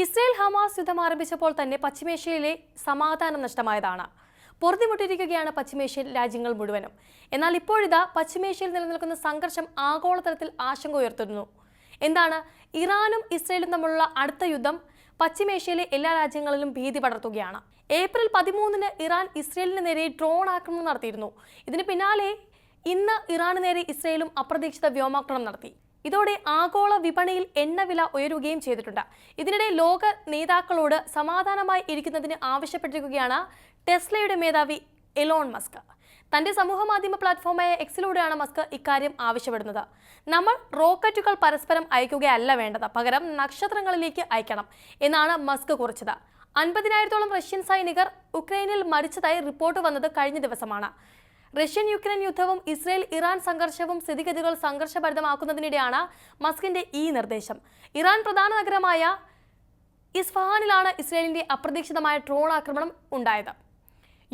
Israel Hamas യുദ്ധം ആരംഭിച്ചപ്പോൾ തന്നെ പശ്ചിമേഷ്യയിലെ സമാധാനം നഷ്ടമായതാണ്. പൊറുതിമുട്ടിയിരിക്കുകയാണ് പശ്ചിമേഷ്യൻ രാജ്യങ്ങൾ മുഴുവനും. എന്നാൽ ഇപ്പോഴിതാ പശ്ചിമേഷ്യയിൽ നിലനിൽക്കുന്ന സംഘർഷം ആഗോളതലത്തിൽ ആശങ്ക ഉയർത്തുന്നു. എന്താണ് ഇറാനും ഇസ്രയേലും തമ്മിലുള്ള അടുത്ത യുദ്ധം? പശ്ചിമേഷ്യയിലെ എല്ലാ രാജ്യങ്ങളിലും ഭീതി പടർത്തുകയാണ്. ഏപ്രിൽ പതിമൂന്നിന് ഇറാൻ ഇസ്രയേലിന് നേരെ ഡ്രോൺ ആക്രമണം നടത്തിയിരുന്നു. ഇതിന് പിന്നാലെ ഇന്ന് ഇറാന് നേരെ ഇസ്രയേലും അപ്രതീക്ഷിത വ്യോമാക്രമണം നടത്തി. ഇതോടെ ആഗോള വിപണിയിൽ എണ്ണവില ഉയരുകയും ചെയ്തിട്ടുണ്ട്. ഇതിനിടെ ലോക നേതാക്കളോട് സമാധാനമായി ഇരിക്കുന്നതിന് ആവശ്യപ്പെട്ടിരിക്കുകയാണ് ടെസ്ലയുടെ മേധാവി എലോൺ മസ്ക്. തന്റെ സമൂഹമാധ്യമ പ്ലാറ്റ്ഫോമായ എക്സിലൂടെയാണ് മസ്ക് ഇക്കാര്യം ആവശ്യപ്പെടുന്നത്. നമ്മൾ റോക്കറ്റുകൾ പരസ്പരം അയക്കുകയല്ല വേണ്ടത് പകരം നക്ഷത്രങ്ങളിലേക്ക് അയക്കണം എന്നാണ് മസ്ക് കുറിച്ചത്. അൻപതിനായിരത്തോളം റഷ്യൻ സൈനികർ ഉക്രൈനിൽ മരിച്ചതായി റിപ്പോർട്ട് വന്നത് കഴിഞ്ഞ ദിവസമാണ്. റഷ്യൻ യുക്രൈൻ യുദ്ധവും ഇസ്രയേൽ ഇറാൻ സംഘർഷവും സ്ഥിതിഗതികൾ സംഘർഷഭരിതമാക്കുന്നതിനിടെയാണ് മസ്കിന്റെ ഈ നിർദ്ദേശം. ഇറാൻ പ്രധാന നഗരമായ ഇസ്ഫഹാനിലാണ് ഇസ്രയേലിന്റെ അപ്രതീക്ഷിതമായ ഡ്രോൺ ആക്രമണം ഉണ്ടായത്.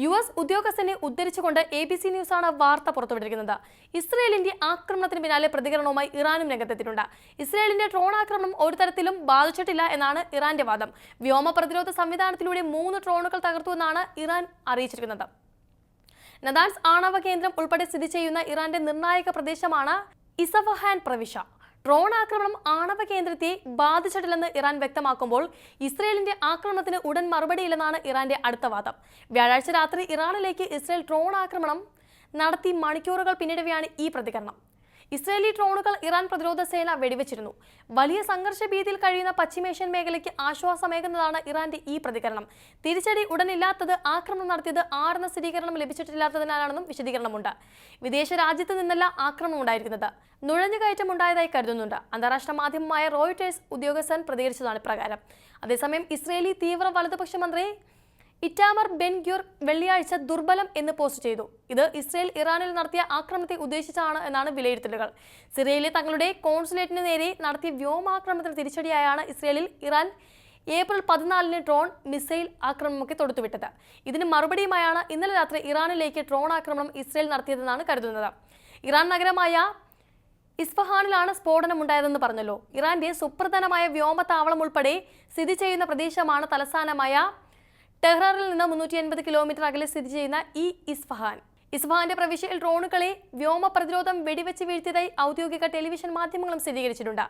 യു എസ് ഉദ്യോഗസ്ഥനെ ഉദ്ധരിച്ചുകൊണ്ട് എ ബി സി ന്യൂസാണ് വാർത്ത പുറത്തുവിട്ടിരിക്കുന്നത്. ഇസ്രയേലിന്റെ ആക്രമണത്തിന് പിന്നാലെ പ്രതികരണവുമായി ഇറാനും രംഗത്തെത്തിയിട്ടുണ്ട്. ഇസ്രയേലിന്റെ ഡ്രോൺ ആക്രമണം ഒരു തരത്തിലും ബാധിച്ചിട്ടില്ല എന്നാണ് ഇറാന്റെ വാദം. വ്യോമ പ്രതിരോധ സംവിധാനത്തിലൂടെ മൂന്ന് ഡ്രോണുകൾ തകർത്തു എന്നാണ് ഇറാൻ അറിയിച്ചിരിക്കുന്നത്. നദാൻസ് ആണവ കേന്ദ്രം ഉൾപ്പെടെ സ്ഥിതി ചെയ്യുന്ന ഇറാന്റെ നിർണായക പ്രദേശമാണ് ഇസഫഹാൻ പ്രവിശ്യ. ഡ്രോൺ ആക്രമണം ആണവ കേന്ദ്രത്തെ ബാധിച്ചിട്ടില്ലെന്ന് ഇറാൻ വ്യക്തമാക്കുമ്പോൾ ഇസ്രയേലിന്റെ ആക്രമണത്തിന് ഉടൻ മറുപടിയില്ലെന്നാണ് ഇറാന്റെ അടുത്ത വാദം. വ്യാഴാഴ്ച രാത്രി ഇറാനിലേക്ക് ഇസ്രയേൽ ഡ്രോൺ ആക്രമണം നടത്തി മണിക്കൂറുകൾ പിന്നിടവെയാണ് ഈ പ്രതികരണം. ഇസ്രയേലി ഡ്രോണുകൾ ഇറാൻ പ്രതിരോധ സേന വെടിവെച്ചിരുന്നു. വലിയ സംഘർഷ ഭീതിയിൽ കഴിയുന്ന പശ്ചിമേഷ്യൻ മേഖലയ്ക്ക് ആശ്വാസമേകുന്നതാണ് ഇറാന്റെ ഈ പ്രതികരണം. തിരിച്ചടി ഉടനില്ലാത്തത് ആക്രമണം നടത്തിയത് ആരെന്ന സ്ഥിരീകരണം ലഭിച്ചിട്ടില്ലാത്തതിനാലാണെന്നും വിശദീകരണമുണ്ട്. വിദേശ രാജ്യത്ത് നിന്നല്ല ആക്രമണം ഉണ്ടായിരിക്കുന്നത്. നുഴഞ്ഞുകയറ്റം ഉണ്ടായതായി കരുതുന്നുണ്ട്. അന്താരാഷ്ട്ര മാധ്യമമായ റോയിട്ടേഴ്സ് ഉദ്യോഗസ്ഥൻ പ്രതികരിച്ചതാണ് ഇപ്രകാരം. അതേസമയം ഇസ്രയേലി തീവ്ര വലതുപക്ഷ മന്ത്രി ഇറ്റാമർ ബെൻ ഗ്യൂർ വെള്ളിയാഴ്ച ദുർബലം എന്ന് പോസ്റ്റ് ചെയ്തു. ഇത് ഇസ്രയേൽ ഇറാനിൽ നടത്തിയ ആക്രമണത്തെ ഉദ്ദേശിച്ചാണ് എന്നാണ് വിലയിരുത്തലുകൾ. സിറിയയിലെ തങ്ങളുടെ കോൺസുലേറ്റിന് നേരെ നടത്തിയ വ്യോമാക്രമണത്തിന് തിരിച്ചടിയായാണ് ഇസ്രയേലിൽ ഇറാൻ ഏപ്രിൽ പതിനാലിന് ഡ്രോൺ മിസൈൽ ആക്രമണമൊക്കെ തൊടുത്തുവിട്ടത്. ഇതിന് മറുപടിയുമായാണ് ഇന്നലെ രാത്രി ഇറാനിലേക്ക് ഡ്രോൺ ആക്രമണം ഇസ്രയേൽ നടത്തിയതെന്നാണ് കരുതുന്നത്. ഇറാൻ നഗരമായ ഇസ്ഫഹാനിലാണ് സ്ഫോടനമുണ്ടായതെന്ന് പറഞ്ഞല്ലോ. ഇറാന്റെ സുപ്രധാനമായ വ്യോമതാവളം ഉൾപ്പെടെ സ്ഥിതി ചെയ്യുന്ന പ്രദേശമാണ് തലസ്ഥാനമായ ടെഹ്റാനിൽ നിന്ന് മുന്നൂറ്റി എൺപത് കിലോമീറ്റർ അകലെ സ്ഥിതി ചെയ്യുന്ന ഈ ഇസ്ഫഹാൻ. ഇസ്ഫഹാന്റെ പ്രവിശ്യയിൽ ഡ്രോണുകളെ വ്യോമ പ്രതിരോധം വെടിവെച്ച് വീഴ്ത്തിയതായി ഔദ്യോഗിക ടെലിവിഷൻ മാധ്യമങ്ങളും സ്ഥിരീകരിച്ചിട്ടുണ്ട്.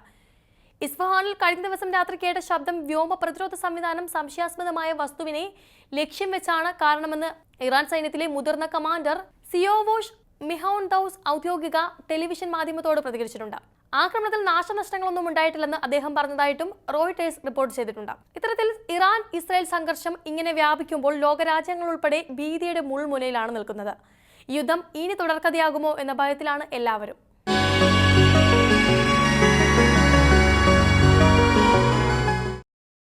ഇസ്ഫഹാനിൽ കഴിഞ്ഞ ദിവസം രാത്രി കേട്ട ശബ്ദം വ്യോമ പ്രതിരോധ സംവിധാനം സംശയാസ്പദമായ വസ്തുവിനെ ലക്ഷ്യം വെച്ചാണ് കാരണമെന്ന് ഇറാൻ സൈന്യത്തിലെ മുതിർന്ന കമാൻഡർ സിയോവോഷ് മിഹോൺ ദൌസ് ഔദ്യോഗിക ടെലിവിഷൻ മാധ്യമത്തോട് പ്രതികരിച്ചിട്ടുണ്ട്. ആക്രമണത്തിൽ നാശനഷ്ടങ്ങളൊന്നും ഉണ്ടായിട്ടില്ലെന്ന് അദ്ദേഹം പറഞ്ഞതായിട്ടും റോയിട്ടേഴ്സ് റിപ്പോർട്ട് ചെയ്തിട്ടുണ്ട്. ഇത്തരത്തിൽ ഇറാൻ ഇസ്രായേൽ സംഘർഷം ഇങ്ങനെ വ്യാപിക്കുമ്പോൾ ലോകരാജ്യങ്ങൾ ഉൾപ്പെടെ ഭീതിയുടെ മുൾമുനയിലാണ് നിൽക്കുന്നത്. യുദ്ധം ഇനി തുടർക്കഥയാകുമോ എന്ന ഭയത്തിലാണ് എല്ലാവരും.